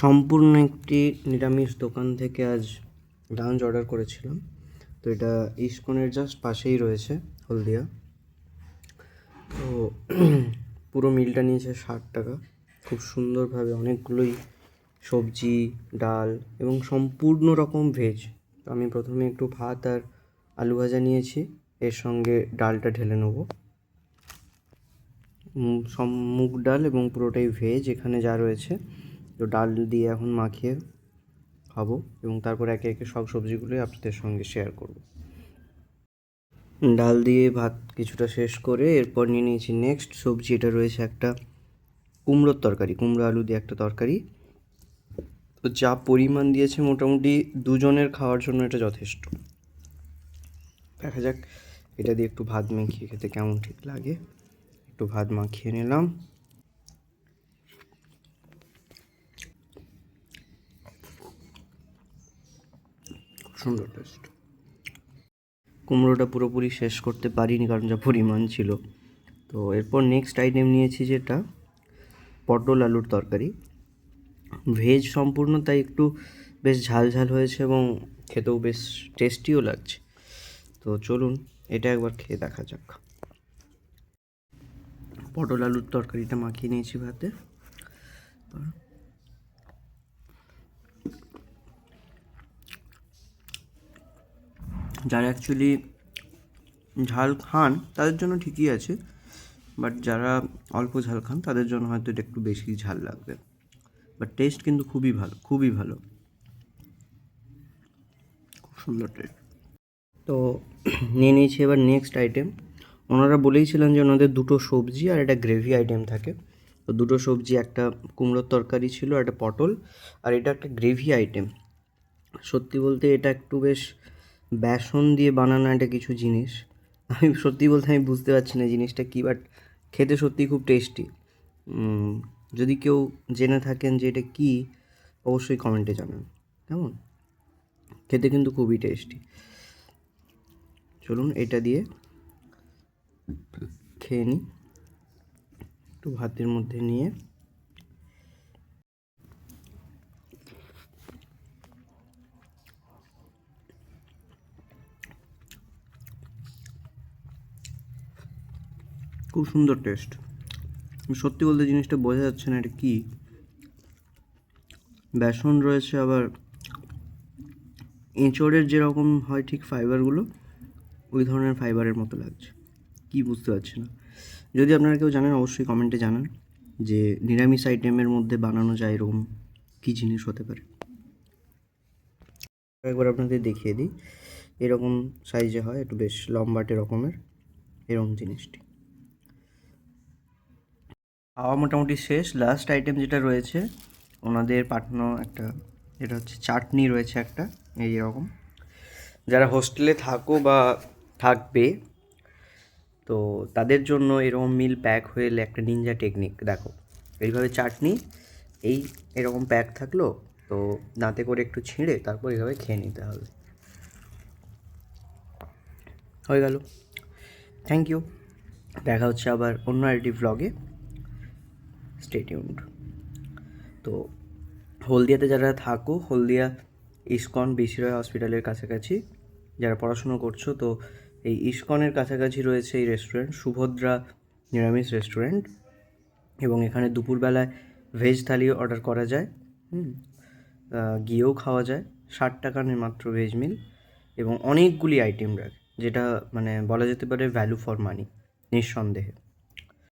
সম্পূর্ণ একটি নিরামিষ দোকান থেকে আজ লাঞ্চ অর্ডার করেছিলাম। তো এটা ইস্কনের জাস্ট পাশেই রয়েছে হলদিয়া। তো পুরো মিলটা নিয়েছে ষাট টাকা। খুব সুন্দরভাবে অনেকগুলোই সবজি, ডাল এবং সম্পূর্ণ রকম ভেজ তো আমি প্রথমে একটু ভাত আর আলু ভাজা নিয়েছি। এর সঙ্গে ডালটা ঢেলে নেব। মুগ ডাল এবং পুরোটাই ভেজ এখানে যা রয়েছে। তো ডাল দিয়ে এখন মাখিয়ে খাব এবং তারপর একে একে সব সবজিগুলোই আপনাদের সঙ্গে শেয়ার করব। ডাল দিয়ে ভাত কিছুটা শেষ করে এরপর নিয়ে নিয়েছি নেক্সট সবজি, এটা রয়েছে একটা কুমড়োর তরকারি, কুমড়ো আলু দিয়ে একটা তরকারি। তো যা পরিমাণ দিয়েছে মোটামুটি দুজনের খাওয়ার জন্য এটা যথেষ্ট। দেখা যাক, এটা দিয়ে একটু ভাত মেখিয়ে খেতে কেমন ঠিক লাগে। একটু ভাত মাখিয়ে নিলাম। সুন্দর টেস্ট। কুমড়োটা পুরোপুরি শেষ করতে পারিনি কারণ যা পরিমাণ ছিল। তো এরপর নেক্সট আইটেম নিয়েছি যেটা, পটল আলুর তরকারি। ভেজ সম্পূর্ণ তাই একটু বেশ ঝাল ঝাল হয়েছে এবং খেতেও বেশ টেস্টিও লাগছে। তো চলুন, এটা একবার খেয়ে দেখা যাক। পটল আলুর তরকারিটা মাখিয়ে নিয়েছি ভাতে। যারা অ্যাকচুয়ালি ঝাল খান, তাদের জন্য ঠিকই আছে। বাট যারা অল্প ঝাল খান, তাদের জন্য হয়তো এটা একটু বেশি ঝাল লাগবে। বাট টেস্ট কিন্তু খুবই ভালো খুবই ভালো। খুব সুন্দর টেস্ট তো নিয়ে নিয়েছি এবার নেক্সট আইটেম ওনারা বলেইছিলেন যে ওনাদের দুটো সবজি আর একটা গ্রেভি আইটেম থাকে। তো দুটো সবজি, একটা কুমড়োর তরকারি ছিল একটা পটল। আর এটা একটা গ্রেভি আইটেম সত্যি বলতে এটা একটু বেশ বেসন দিয়ে বানানো একটা কিছু জিনিস। আমি সত্যি বলতে আমি বুঝতে পারছি না জিনিসটা কী বাট খেতে সত্যি খুব টেস্টি যদি কেউ জেনে থাকেন যে এটা কী, অবশ্যই কমেন্টে জানান। কেমন? খেতে কিন্তু খুবই টেস্টি চলুন এটা দিয়ে খেয়ে নিই একটু ভাতের মধ্যে নিয়ে খুব সুন্দর টেস্ট। সত্যি বলতে জিনিসটা বোঝা যাচ্ছে না এটা কী। বেসন রয়েছে আবার, এঁচড়ের যেরকম হয় ঠিক ফাইবারগুলো ওই ধরনের ফাইবারের মতো লাগছে। কি বুঝতে পারছি না। যদি আপনারা কেউ জানেন, অবশ্যই কমেন্টে জানান যে নিরামিষ আইটেমের মধ্যে বানানো যায় এরকম কী জিনিস হতে পারে। একবার আপনাদের দেখিয়ে দিই। এরকম সাইজে হয়, একটু বেশ লম্বাটে রকমের, এরকম জিনিসটি। খাওয়া মোটামুটি শেষ। লাস্ট আইটেম যেটা রয়েছে, ওনাদের পাঠানো একটা, এটা হচ্ছে চাটনি রয়েছে একটা, এই রকম। যারা হোস্টেলে থাকো বা থাকবে, তো তাদের জন্য এরকম মিল প্যাক হয়ে একটা নিনজা টেকনিক দেখো। এইভাবে চাটনি, এই এরকম প্যাক থাকল, তো দাঁতে করে একটু ছিঁড়ে তারপর এইভাবে খেয়ে নিতে হবে। হয়ে গেল। থ্যাংক ইউ দেখা হচ্ছে আবার অন্য আরেকটি ভ্লগে স্টেটিউন্ড তো হলদিয়াতে যারা থাকো, হলদিয়া, ইস্কন, বিসিরয় হসপিটালের কাছাকাছি যারা পড়াশুনো করছ, তো এই ইস্কনের কাছাকাছি রয়েছে এই রেস্টুরেন্ট সুভদ্রা নিরামিষ রেস্টুরেন্ট এবং এখানে দুপুরবেলায় ভেজ থালিও অর্ডার করা যায়। হুম। গিয়েও খাওয়া যায়। ষাট টাকা মাত্র ভেজ মিল এবং অনেকগুলি আইটেম রাখে, যেটা মানে বলা যেতে পারে ভ্যালু ফর মানি নিঃসন্দেহে।